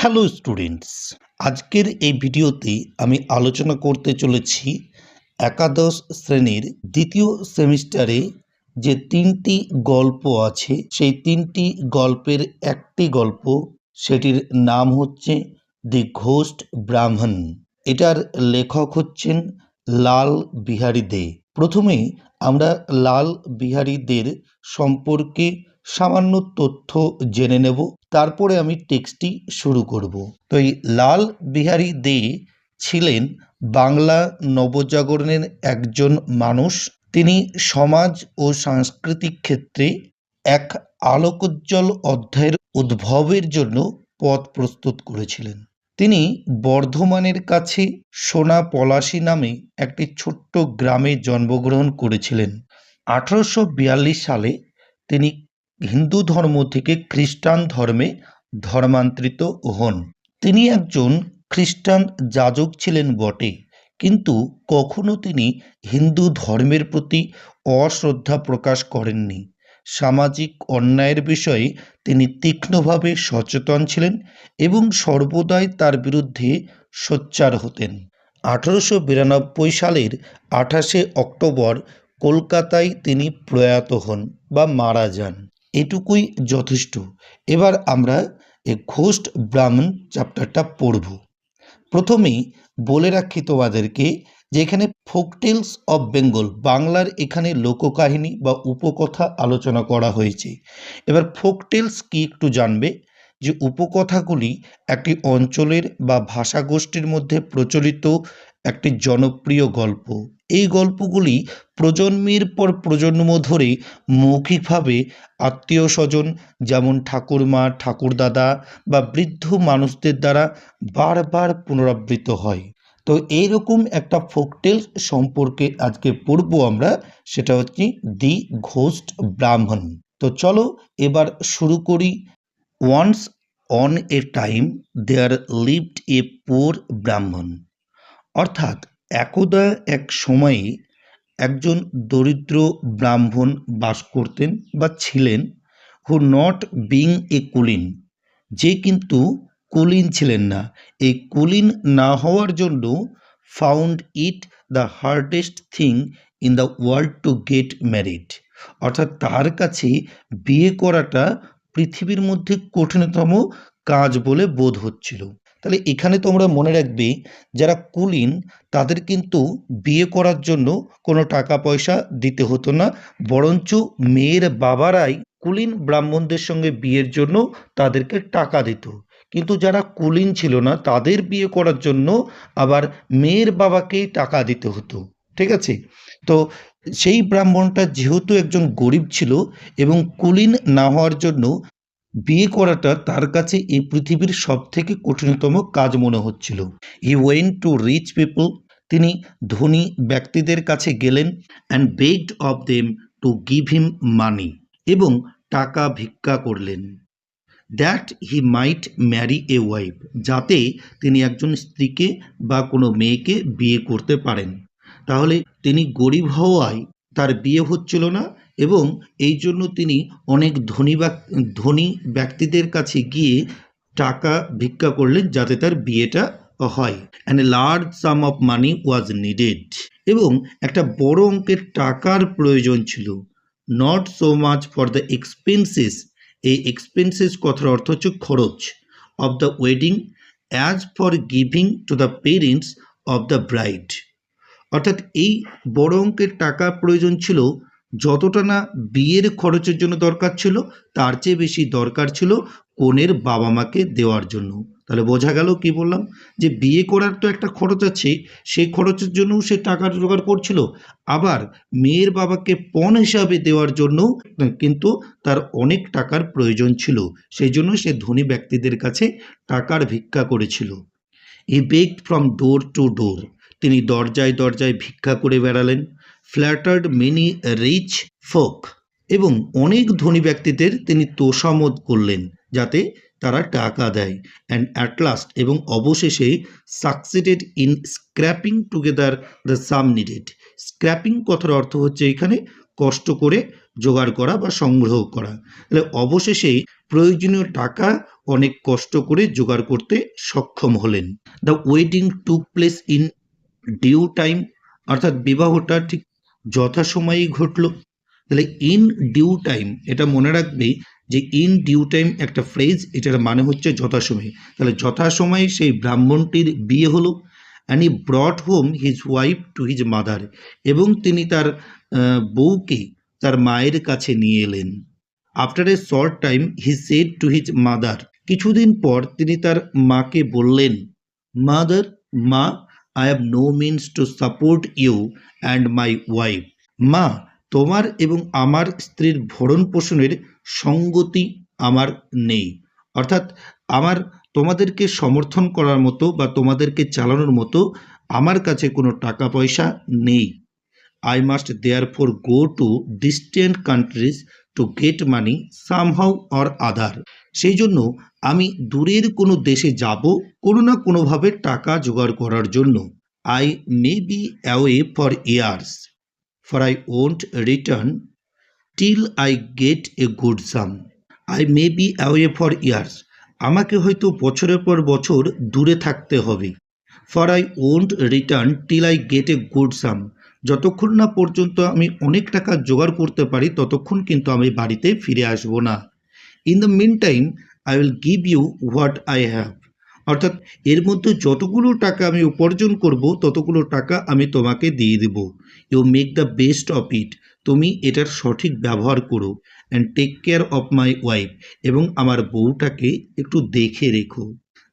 Hello students আজকের এই ভিডিওতে আমি আলোচনা করতে চলেছি একাদশ শ্রেণির দ্বিতীয় সেমিস্টারে যে তিনটি গল্প আছে, সেই তিনটি গল্পের একটি গল্প, সেটির নাম হচ্ছে দি ঘোস্ট ব্রাহ্মণ এটার লেখক হচ্ছেন লাল বিহারী দে। প্রথমে আমরা লাল বিহারী দের সম্পর্কে সামান্য তথ্য জেনে নেব। তারপরে আমি টেক্সটটি শুরু করব। তো এই লাল বিহারী দে ছিলেন বাংলা নবজাগরণের একজন মানুষ। তিনি সমাজ ও সাংস্কৃতিক ক্ষেত্রে এক আলোকোজ্জ্বল অধ্যায়ের উদ্ভবের জন্য পথ প্রস্তুত করেছিলেন। তিনি বর্ধমানের কাছে সোনা পলাশী নামে একটি ছোট্ট গ্রামে জন্মগ্রহণ করেছিলেন। আঠারোশো বিয়াল্লিশ সালে তিনি হিন্দু ধর্ম থেকে খ্রিস্টান ধর্মে ধর্মান্তরিত হন। তিনি একজন খ্রিস্টান যাজক ছিলেন বটে, কিন্তু কখনো তিনি হিন্দু ধর্মের প্রতি অশ্রদ্ধা প্রকাশ করেননি। সামাজিক অন্যায়ের বিষয়ে তিনি তীক্ষ্ণভাবে সচেতন ছিলেন এবং সর্বদাই তার বিরুদ্ধে সোচ্চার হতেন। আঠারোশো বিরানব্বই সালের আঠাশে অক্টোবর কলকাতায় তিনি প্রয়াত হন বা মারা যান। এটুকুই যথেষ্ট। এবার আমরা এই ঘোস্ট ব্রাহ্মণ চ্যাপ্টারটা পড়ব। প্রথমেই বলে রাখি তোমাদেরকে যে এখানে ফোকটেলস অফ বেঙ্গল বাংলার এখানে লোককাহিনী বা উপকথা আলোচনা করা হয়েছে। এবার ফোকটেলস কি একটু জানবে? যে উপকথাগুলি একটি অঞ্চলের বা ভাষাগোষ্ঠীর মধ্যে প্রচলিত একটি জনপ্রিয় গল্প। এই গল্পগুলি প্রজন্মের পর প্রজন্ম ধরে মৌখিকভাবে আত্মীয় স্বজন, যেমন ঠাকুরমা, ঠাকুরদাদা বা বৃদ্ধ মানুষদের দ্বারা বারবার পুনরাবৃত্ত হয়। তো এইরকম একটা ফোকটেল সম্পর্কে আজকে পড়ব আমরা, সেটা হচ্ছে দি ঘোস্ট ব্রাহ্মণ। তো চলো এবার শুরু করি। Once upon a time there lived a poor Brahmin. অর্থাৎ একদা এক সময়ে একজন দরিদ্র ব্রাহ্মণ বাস করতেন বা ছিলেন হু নট বিং এ কুলিন। যে কিন্তু কুলিন ছিলেন না। এই কুলিন না হওয়ার জন্য found it the hardest thing in the world to get married অর্থাৎ তার কাছে বিয়ে করাটা পৃথিবীর মধ্যে কঠিনতম কাজ বলে বোধ হচ্ছিল। তাহলে এখানে তোমরা মনে রাখবে, যারা কুলিন তাদের কিন্তু বিয়ে করার জন্য কোনো টাকা পয়সা দিতে হতো না। বরঞ্চ মেয়ের বাবারাই কুলিন ব্রাহ্মণদের সঙ্গে বিয়ের জন্য তাদেরকে টাকা দিত। কিন্তু যারা কুলিন ছিল না, তাদের বিয়ে করার জন্য আবার মেয়ের বাবাকেই টাকা দিতে হতো। ঠিক আছে? তো সেই ব্রাহ্মণটা যেহেতু একজন গরিব ছিল এবং কুলিন না হওয়ার জন্য বিয়ে করাটা তার কাছে এই পৃথিবীর সব থেকে কঠিনতম কাজ মনে হচ্ছিল। He went to rich people তিনি ধনী ব্যক্তিদের কাছে গেলেন and begged of them to give him money এবং টাকা ভিক্ষা করলেন। That he might marry a wife যাতে তিনি একজন স্ত্রীকে বা কোনো মেয়েকে বিয়ে করতে পারেন। তাহলে তিনি গরিব হওয়ায় তার বিয়ে হচ্ছিল না এবং এই জন্য তিনি অনেক ধনী ধনী ব্যক্তিদের কাছে গিয়ে টাকা ভিক্ষা করলেন যাতে তার বিয়েটা হয়। And a large sum of money was needed এবং একটা বড় অঙ্কের টাকার প্রয়োজন ছিল। Not so much for the expenses এই এক্সপেন্সেস কথার অর্থ হচ্ছে খরচ। Of the wedding as for giving to the parents of the bride অর্থাৎ এই বড় অঙ্কের টাকা প্রয়োজন ছিল যতটা না বিয়ের খরচের জন্য দরকার ছিল, তার চেয়ে বেশি দরকার ছিল কনের বাবা মাকে দেওয়ার জন্য। তাহলে বোঝা গেল কি বললাম? যে বিয়ে করার তো একটা খরচ আছে, সেই খরচের জন্যও সে টাকা জোগাড় করছিল। আবার মেয়ের বাবাকে পণ হিসাবে দেওয়ার জন্য কিন্তু তার অনেক টাকার প্রয়োজন ছিল। সেই জন্য সে ধনী ব্যক্তিদের কাছে টাকার ভিক্ষা করেছিল। He begged from door to door তিনি দরজায় দরজায় ভিক্ষা করে বেড়ালেন। ফ্ল্যাটার্ড মেনি রিচ ফোক এবং অনেক ধনী ব্যক্তিদের তিনি তোষামত করলেন, যাতে তারা টাকা দেয়। অ্যান্ড অ্যাট লাস্ট এবং অবশেষে succeeded in scraping together the sum needed. Scraping কথার অর্থ হচ্ছে এখানে কষ্ট করে জোগাড় করা বা সংগ্রহ করা। তাহলে অবশেষে প্রয়োজনীয় টাকা অনেক কষ্ট করে জোগাড় করতে সক্ষম হলেন। The wedding took place in due time, অর্থাৎ বিবাহটা ঠিক যথাসময়েই ঘটল। তাহলে ইন ডিউ টাইম এটা মনে রাখবে যে ইন ডিউ টাইম একটা ফ্রেজ এটার মানে হচ্ছে যথাসময়ে। তাহলে যথাসময়ে সেই ব্রাহ্মণটির বিয়ে হলো and he brought home his wife to his mother এবং তিনি তার বউকে তার মায়ের কাছে নিয়ে এলেন। After a short time he said to his mother কিছুদিন পর তিনি তার মাকে বললেন মাদার মা I have no means to support you and my wife মা, তোমার এবং আমার স্ত্রীর ভরণ পোষণের সঙ্গতি আমার নেই। অর্থাৎ আমার, তোমাদেরকে সমর্থন করার মতো বা তোমাদেরকে চালানোর মতো আমার কাছে কোনো টাকা পয়সা নেই। I must therefore go to distant countries to get money somehow or other সেই জন্য আমি দূরের কোনো দেশে যাব কোনো না কোনোভাবে টাকা জোগাড় করার জন্য। I may be away for years for I won't return till I get a good sum I may be away for years আমাকে হয়তো বছরের পর বছর দূরে থাকতে হবে। For I won't return till I get a good sum যতক্ষণ না পর্যন্ত আমি অনেক টাকা জোগাড় করতে পারি, ততক্ষণ কিন্তু আমি বাড়িতে ফিরে আসব না। In the mean time I will give you what I have অর্থাৎ এর মধ্যে যতগুলো টাকা আমি উপার্জন করব, ততগুলো টাকা আমি তোমাকে দিয়ে দেব। You make the best of it তুমি এটার সঠিক ব্যবহার করো and take care of my wife এবং আমার বউটাকে একটু দেখে রেখো।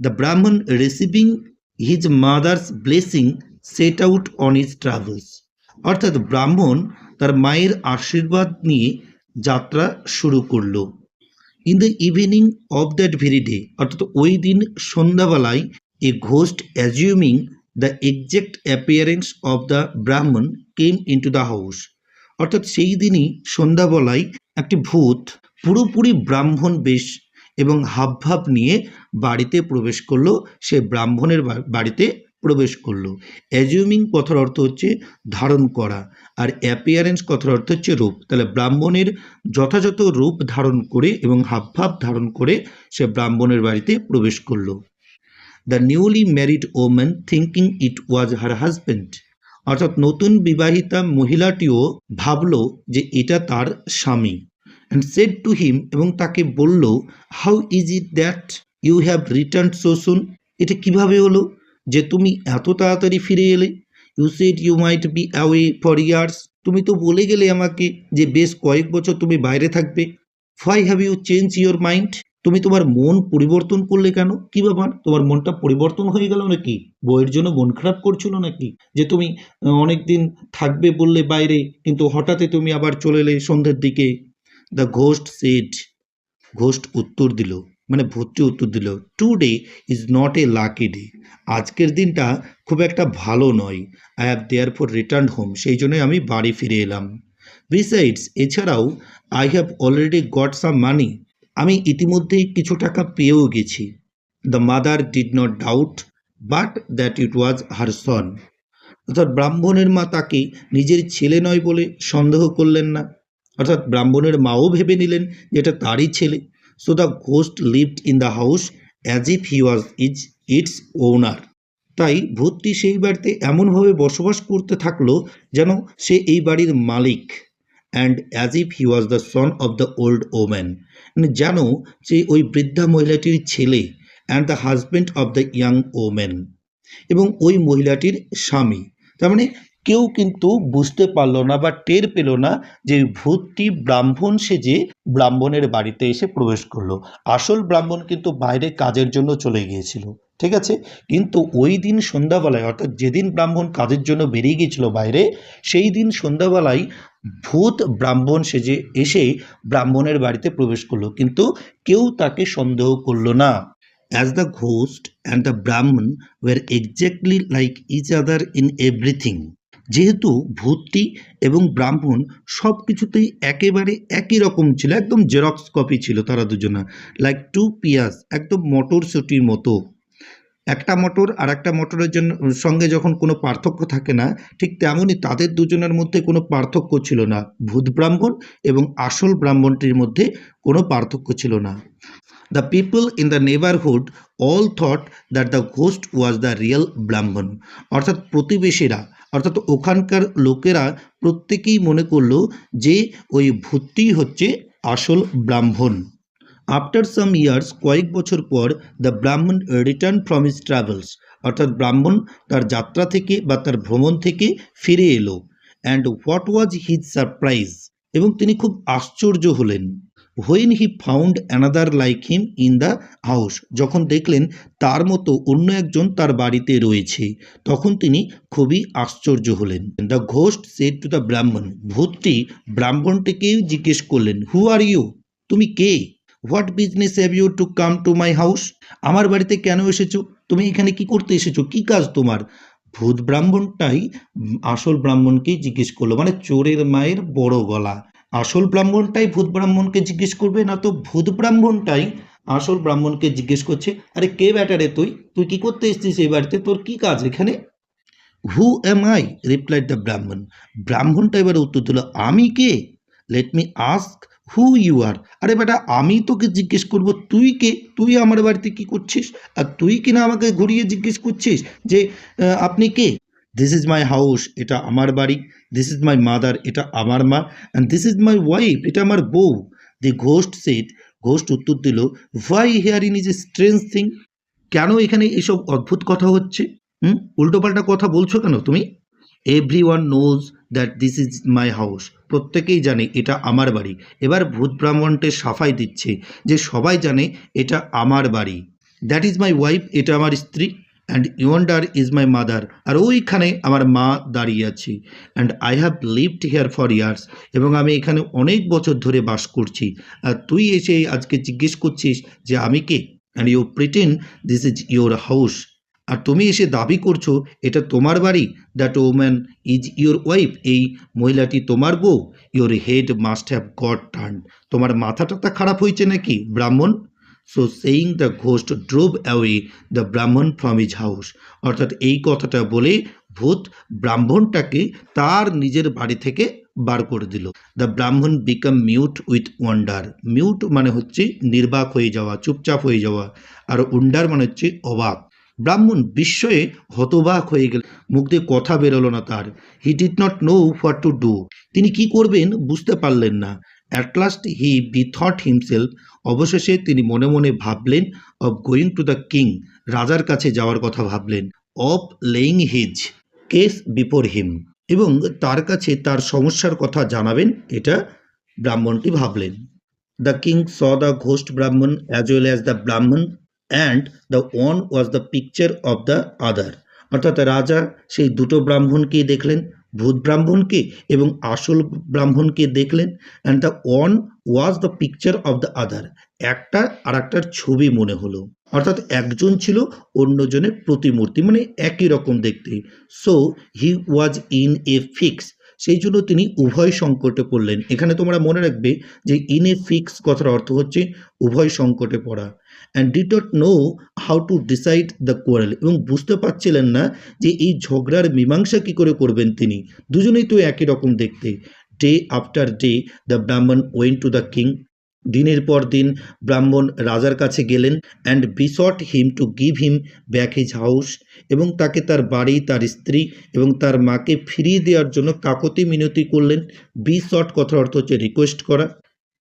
The Brahmin receiving his mother's blessing set out on his travels অর্থাৎ ব্রাহ্মণ তার মায়ের আশীর্বাদ নিয়ে যাত্রা শুরু করল। In the evening of that very day অর্থাৎ ওই দিন সন্ধ্যাবেলায় a ghost assuming the exact appearance of the Brahmin came into the house অর্থাৎ সেই দিনই সন্ধ্যাবেলায় একটি ভূত পুরোপুরি ব্রাহ্মণ বেশ এবং হাবভাব নিয়ে বাড়িতে প্রবেশ করল। সে ব্রাহ্মণের বাড়িতে প্রবেশ করল। অ্যাজিউমিং কথার অর্থ হচ্ছে ধারণ করা আর অ্যাপিয়ারেন্স কথার অর্থ হচ্ছে রূপ। তাহলে ব্রাহ্মণের যথাযথ রূপ ধারণ করে এবং হাবভাব ধারণ করে সে ব্রাহ্মণের বাড়িতে প্রবেশ করল। The newly married woman thinking it was her husband অর্থাৎ নতুন বিবাহিতা মহিলাটিও ভাবলো যে এটা তার স্বামী। অ্যান্ড সেড টু হিম এবং তাকে বলল how is it that you have return so soon এটা কীভাবে হলো? যে তুমি এত তাড়াতাড়ি ফিরে এলে? You said you might be away for years তুমি তো বলে গেলে আমাকে যে বেশ কয়েক বছর তুমি বাইরে থাকবে। Why have you change your mind তুমি তোমার মন পরিবর্তন করলে কেন? কি ব্যাপার? তোমার মনটা পরিবর্তন হয়ে গেল নাকি? বইয়ের জন্য মন খারাপ করছিল নাকি? যে তুমি অনেক দিন থাকবে বললে বাইরে, কিন্তু হঠাৎই তুমি আবার চলে এলে সন্ধ্যের দিকে। দ্য ঘোস্ট সেড ঘোস্ট উত্তর দিল মানে ভূতটি উত্তর দিল today is not a lucky day আজকের দিনটা খুব একটা ভালো নয়। I have therefore return home সেই জন্যই আমি বাড়ি ফিরে এলাম। বিসাইডস এছাড়াও I have already got some money আমি ইতিমধ্যেই কিছু টাকা পেয়েও গেছি। The mother did not doubt but that it was her son অর্থাৎ ব্রাহ্মণের মা তাকে নিজের ছেলে নয় বলে সন্দেহ করলেন না। অর্থাৎ ব্রাহ্মণের মাও ভেবে নিলেন যে এটা তারই ছেলে। So the ghost lived in the house as if he was is its owner তাই ভূতটি সেই বাড়িতে এমনভাবে বসবাস করতে থাকল যেন সে এই বাড়ির মালিক and as if he was the son of the old woman মানে যেন সে ওই বৃদ্ধা মহিলাটির ছেলে and the husband of the young woman এবং ওই মহিলাটির স্বামী। তার মানে কেউ কিন্তু বুঝতে পারল না বা টের পেল না যে ভূতটি ব্রাহ্মণ সেজে ব্রাহ্মণের বাড়িতে এসে প্রবেশ করল। আসল ব্রাহ্মণ কিন্তু বাইরে কাজের জন্য চলে গিয়েছিল, ঠিক আছে? কিন্তু ওই দিন সন্ধ্যাবেলায়, অর্থাৎ যেদিন ব্রাহ্মণ কাজের জন্য বেরিয়ে গিয়েছিল বাইরে, সেই দিন সন্ধ্যাবেলায় ভূত ব্রাহ্মণ সেজে এসে ব্রাহ্মণের বাড়িতে প্রবেশ করল। কিন্তু কেউ তাকে সন্দেহ করল না। As the ghost and the Brahmin were exactly like each other in everything যেহেতু ভূতটি এবং ব্রাহ্মণ সব কিছুতেই একেবারে একই রকম ছিল, একদম জেরক্স কপি ছিল তারা দুজনা লাইক টু পিয়াস একদম মটরশুটির মতো। একটা মোটর আর একটা মোটরের জন্য সঙ্গে যখন কোনো পার্থক্য থাকে না, ঠিক তেমনই তাদের দুজনের মধ্যে কোনো পার্থক্য ছিল না। ভূত ব্রাহ্মণ এবং আসল ব্রাহ্মণটির মধ্যে কোনো পার্থক্য ছিল না। The people in the neighbourhood all thought that the ghost was the real Brahmin অর্থাৎ প্রতিবেশীরা অর্থাৎ ওখানকার লোকেরা প্রত্যেকেই মনে করল যে ওই ভূতটি হচ্ছে আসল ব্রাহ্মণ। আফটার সাম ইয়ার্স কয়েক বছর পর দ্য ব্রাহ্মণ রিটার্ন ফ্রম হিজ ট্রাভেলস অর্থাৎ ব্রাহ্মণ তার যাত্রা থেকে বা তার ভ্রমণ থেকে ফিরে এলো। And what was his surprise এবং তিনি খুব আশ্চর্য হলেন। When he found another like him in the house যখন দেখলেন তার মতো অন্য একজন তার বাড়িতে রয়েছে, তখন তিনি খুবই আশ্চর্য হলেন। The ghost said to the Brahmin ভূতটি ব্রাহ্মণটিকেই জিজ্ঞেস করলেন হু আর ইউ তুমি কে? What business have you to come to my house আমার বাড়িতে কেন এসেছ? তুমি এখানে কি করতে এসেছ? কি কাজ তোমার? ভূত ব্রাহ্মণটাই আসল ব্রাহ্মণকেই জিজ্ঞেস করল মানে চোরের মায়ের বড় গলা। আসল ব্রাহ্মণটাই ভূত ব্রাহ্মণকে জিজ্ঞেস করবে, না তো ভূত ব্রাহ্মণটাই আসল ব্রাহ্মণকে জিজ্ঞেস করছে, আরে কে ব্যাটারে তুই? তুই কি করতে এসছিস এই বাড়িতে? তোর কি কাজ এখানে? Who am I replied the Brahmin ব্রাহ্মণটা এবার উত্তর দিল, আমি কে? Let me ask who are you আরে বেটা আমি তোকে জিজ্ঞেস করব, তুই কে? তুই আমার বাড়িতে কি করছিস? আর তুই কিনা আমাকে ঘুরিয়ে জিজ্ঞেস করছিস যে আপনি কে? দিস ইজ মাই হাউস এটা আমার বাড়ি। দিস ইজ মাই মাদার এটা আমার মা। And this is my wife এটা আমার বউ। দি ঘোস্ট সেট ঘোস্ট উত্তর দিল why here in is a strange thing কেন এখানে এসব অদ্ভুত কথা হচ্ছে? হুম? উল্টোপাল্টা কথা বলছো কেন তুমি? Everyone knows that this is my house প্রত্যেকেই জানে এটা আমার বাড়ি। এবার ভূত ব্রাহ্মণটে সাফাই দিচ্ছে যে সবাই জানে এটা আমার বাড়ি। দ্যাট ইজ মাই ওয়াইফ এটা আমার স্ত্রী। And yonder is my mother আর ওইখানে আমার মা দাঁড়িয়ে আছে। And I have lived here for years এবং আমি এখানে অনেক বছর ধরে বাস করছি। আর তুই এসে আজকে জিজ্ঞেস করছিস যে আমি কে? And you pretend this is your house আর তুমি এসে দাবি করছ, এটা তোমার বাড়ি? That woman is your wife এই মহিলাটি তোমার বউ। Your head must have got turn তোমার মাথাটা খারাপ হয়েছে নাকি, Brahmin? So saying the ghost drove away the Brahmin from his house অর্থাৎ এই কথাটা বলে ভূত ব্রাহ্মণটাকে তার নিজের বাড়ি থেকে বার করে দিল। The Brahmin became mute with wonder mute মানে হচ্ছে নির্বাক হয়ে যাওয়া, চুপচাপ হয়ে যাওয়া। আর উন্ডার মানে হচ্ছে অবাক। ব্রাহ্মণ বিস্ময়ে হতবাক হয়ে গেল। মুখ দিয়ে কথা বেরোলো না তার। He did not know what to do তিনি কি করবেন বুঝতে পারলেন না। At last he bethought himself অবশেষে তিনি মনে মনে ভাবলেন of going to the king, রাজার কাছে যাওয়ার কথা ভাবলেন of laying his case before him. এবং তার কাছে তার সমস্যার কথা জানাবেন, এটা ব্রাহ্মণটি ভাবলেন। The king saw the ghost Brahmin as well as the Brahmin and the one was the picture of the other. অর্থাৎ রাজা সেই দুটো ব্রাহ্মণকেই দেখলেন। ভূত ব্রাহ্মণকে এবং আসল ব্রাহ্মণকে দেখলেন and the one was the picture of the other একটা আর একটার ছবি মনে হলো। অর্থাৎ একজন ছিল অন্যজনের প্রতিমূর্তি মানে একই রকম দেখতে। So he was in a fix সেই জন্য তিনি উভয় সংকটে পড়লেন। এখানে তোমরা মনে রাখবে যে ইন এ ফিক্স কথার অর্থ হচ্ছে উভয় সংকটে পড়া। And did not know how to decide the quarrel এবং বুঝতে পারছিলেন না যে এই ঝগড়ার মীমাংসা কী করে করবেন তিনি। দুজনেই তো একই রকম দেখতে। Day after day the Brahmin went to the king দিনের পর দিন ব্রাহ্মণ রাজার কাছে গেলেন and besought him to give him back his house এবং তাকে তার বাড়ি, তার স্ত্রী এবং তার মাকে ফিরিয়ে দেওয়ার জন্য কাকতি মিনতি করলেন। বিসট কথার অর্থ হচ্ছে রিকোয়েস্ট করা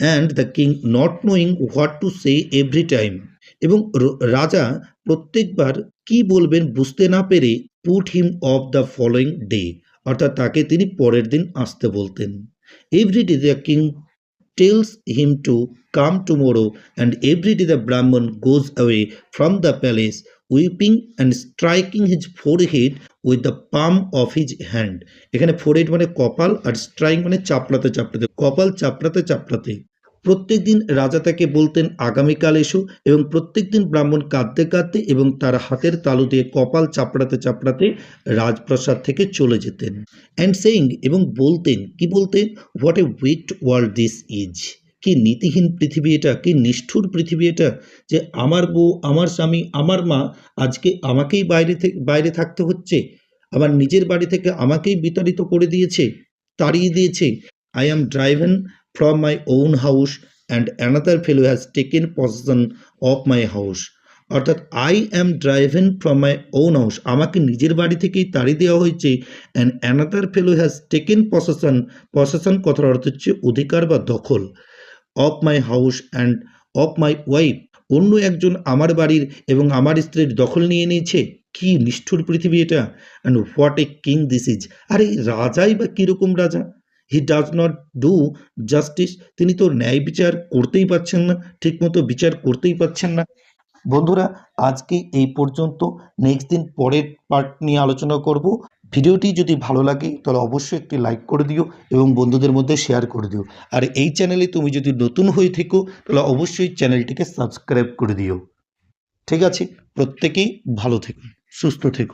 and the king not knowing what to say every time এবং রাজা প্রত্যেকবার কি বলবেন বুঝতে না পেরে put him off the following day অর্থাৎ তাকে তিনি পরের দিন আসতে বলতেন। Every day the king tells him to come tomorrow and every day the brahman goes away from the palace weeping and striking his forehead with the palm of his hand এখানে forehead মানে কপাল আর strike মানে চাপড়াতে চাপড়াতে কপাল চাপড়াতে চাপড়াতে প্রত্যেক দিন রাজা তাকে বলতেন, আগামীকাল এসো। এবং প্রত্যেক দিন ব্রাহ্মণ কাঁদতে কাঁদতে এবং তার হাতের তালু দিয়ে কপাল চাপড়াতে চাপড়াতে রাজপ্রাসাদ থেকে চলে যেতেন অ্যান্ড সেইং এবং বলতেন, কি বলতেন? What a wicked world this is কি নীতিহীন পৃথিবী এটা? কি নিষ্ঠুর পৃথিবী এটা? যে আমার বউ, আমার স্বামী, আমার মা আজকে আমাকেই বাইরে থেকে বাইরে থাকতে হচ্ছে। আবার নিজের বাড়ি থেকে আমাকেই বিতাড়িত করে দিয়েছে, তাড়িয়ে দিয়েছে। I am driven from my own house and another fellow has taken position of my house অর্থাৎ I am driven from my own house আমাকে নিজের বাড়ি থেকেই তাড়ি দেওয়া হয়েছে and another fellow has taken possession possession কথার অর্থ হচ্ছে অধিকার বা দখল of my house and of my wife অন্য একজন আমার বাড়ির এবং আমার স্ত্রীর দখল নিয়ে নিয়েছে। কি নিষ্ঠুর পৃথিবী এটা? And what a king this is আরে রাজাই বা কীরকম রাজা? He does not do justice তিনি তো ন্যায় বিচার করতেই পারছেন না, ঠিকমতো বিচার করতেই পারছেন না। বন্ধুরা, আজকে এই পর্যন্ত। নেক্সট দিন পরের পার্ট নিয়ে আলোচনা করব। ভিডিওটি যদি ভালো লাগে, তাহলে অবশ্যই একটি লাইক করে দিও এবং বন্ধুদের মধ্যে শেয়ার করে দিও। আর এই চ্যানেলে তুমি যদি নতুন হয়ে থেকো, তাহলে অবশ্যই চ্যানেলটিকে সাবস্ক্রাইব করে দিও। ঠিক আছে? প্রত্যেকেই ভালো থেকো, সুস্থ থেকো।